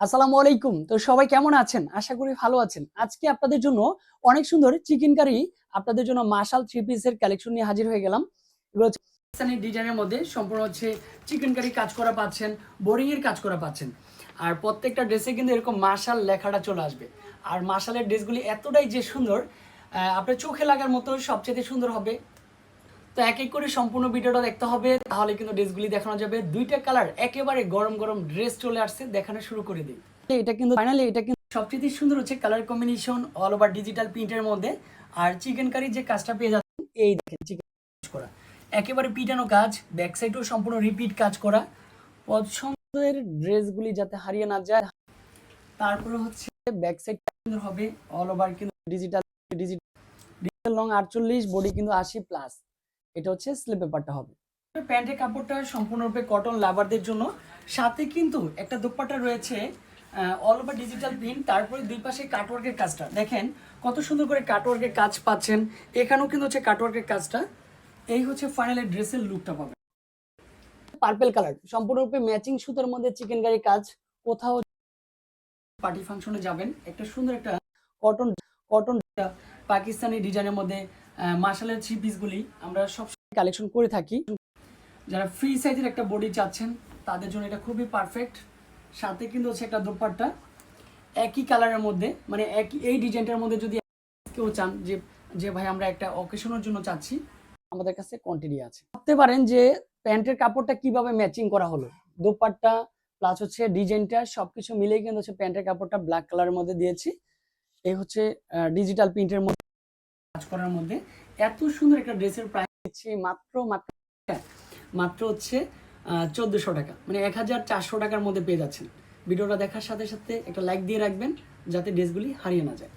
আসসালামু আলাইকুম। তো সবাই কেমন আছেন? আশা করি ভালো আছেন। আজকে আপনাদের জন্য অনেক সুন্দর চিকেন কারি আপনাদের জন্য মাশাল থ্রি পিসের কালেকশন নিয়ে হাজির হয়ে গেলাম। এগুলো পাকিস্তানি ডিজাইনের মধ্যে সম্পূর্ণ হচ্ছে চিকেন কারি কাজ করা পাচ্ছেন বোরিং এর কাজ করা পাচ্ছেন। আর প্রত্যেকটা ড্রেসে কিন্তু এরকম মাশাল লেখাটা চলে আসবে। আর মাশালের ড্রেসগুলি এতটাই যে সুন্দর আপনার চোখে লাগার মতো সবচেয়ে সুন্দর হবে। তো এক এক করে সম্পূর্ণ ভিডিওটা দেখতে হবে, তাহলে কিন্তু ড্রেসগুলি দেখানো যাবে। দুইটা কালার একেবারে গরম গরম ড্রেস চলে আসছে, দেখানো শুরু করে দিই। এটা কিন্তু ফাইনালি এটা কিন্তু সবচেয়ে সুন্দর হচ্ছে colour combination all over digital প্রিন্টের মধ্যে। আর চিকেন কারি যে কাজটা পেয়ে যাচ্ছেন, এই দেখেন চিকেন করা। একেবারে পিটানো কাজ ব্যাক সাইডেও সম্পূর্ণ রিপিট কাজ করা। পছন্দের ড্রেসগুলি যাতে হারিয়ে না যায়, তারপরে হচ্ছে ব্যাক সাইড সুন্দর হবে অল ওভার কিন্তু ডিজিটাল ডিজিটাল লং আটচল্লিশ বডি কিন্তু আশি প্লাস এটা হচ্ছে স্লিপ পেপারটা হবে। প্যান্টের কাপড়টা সম্পূর্ণরূপে কটন লাভারদের জন্য। সাথে কিন্তু একটা দোপাট্টা রয়েছে অল ওভার ডিজিটাল প্রিন্ট তারপরে দুই পাশে কাটওয়ার্কের কাজটা। দেখেন কত সুন্দর করে কাটওয়ার্কের কাজ পাচ্ছেন। এখানেও কিন্তু হচ্ছে কাটওয়ার্কের কাজটা। এই হচ্ছে ফাইনালি ড্রেসের লুকটা পাবে পার্পেল কালার সম্পূর্ণরূপে ম্যাচিং সুতার মধ্যে চিকেন কারি কাজ। কোথাও পার্টি ফাংশনে যাবেন। একটা সুন্দর একটা কটন কটন পাকিস্তানি ডিজাইনের মধ্যে মার্শালের থ্রি পিসগুলি আমরা সব কালেকশন করে থাকি। যারা ফ্রি সাইজের একটা বডি চাচ্ছেন, তাদের জন্য এটা খুবই পারফেক্ট সাথে কিন্তু হচ্ছে একটা দোপাট্টা। একই কালারের মধ্যে মানে একই এই ডিজাইনটার মধ্যে যদি কেউ চান যে যে ভাই আমরা একটা অকেশনের জন্য চাচ্ছি, আমাদের কাছে কোয়ান্টিটি আছে। ভাবতে পারেন যে প্যান্টের কাপড়টা কীভাবে ম্যাচিং করা হলো। দোপাট্টা প্লাস হচ্ছে ডিজাইনটা সবকিছু মিলেই কিন্তু হচ্ছে প্যান্টের কাপড়টা ব্ল্যাক কালারের মধ্যে দিয়েছি। এই হচ্ছে ডিজিটাল প্রিন্টের মধ্যে কাজ করার মধ্যে এত সুন্দর একটা ড্রেসের প্রাইস দিচ্ছি, মাত্র মাত্র মাত্র হচ্ছে চোদ্দশো টাকা। মানে এক হাজার চারশো টাকার মধ্যে পেয়ে যাচ্ছেন। ভিডিওটা দেখার সাথে সাথে একটা লাইক দিয়ে রাখবেন, যাতে ড্রেসগুলি হারিয়ে না যায়।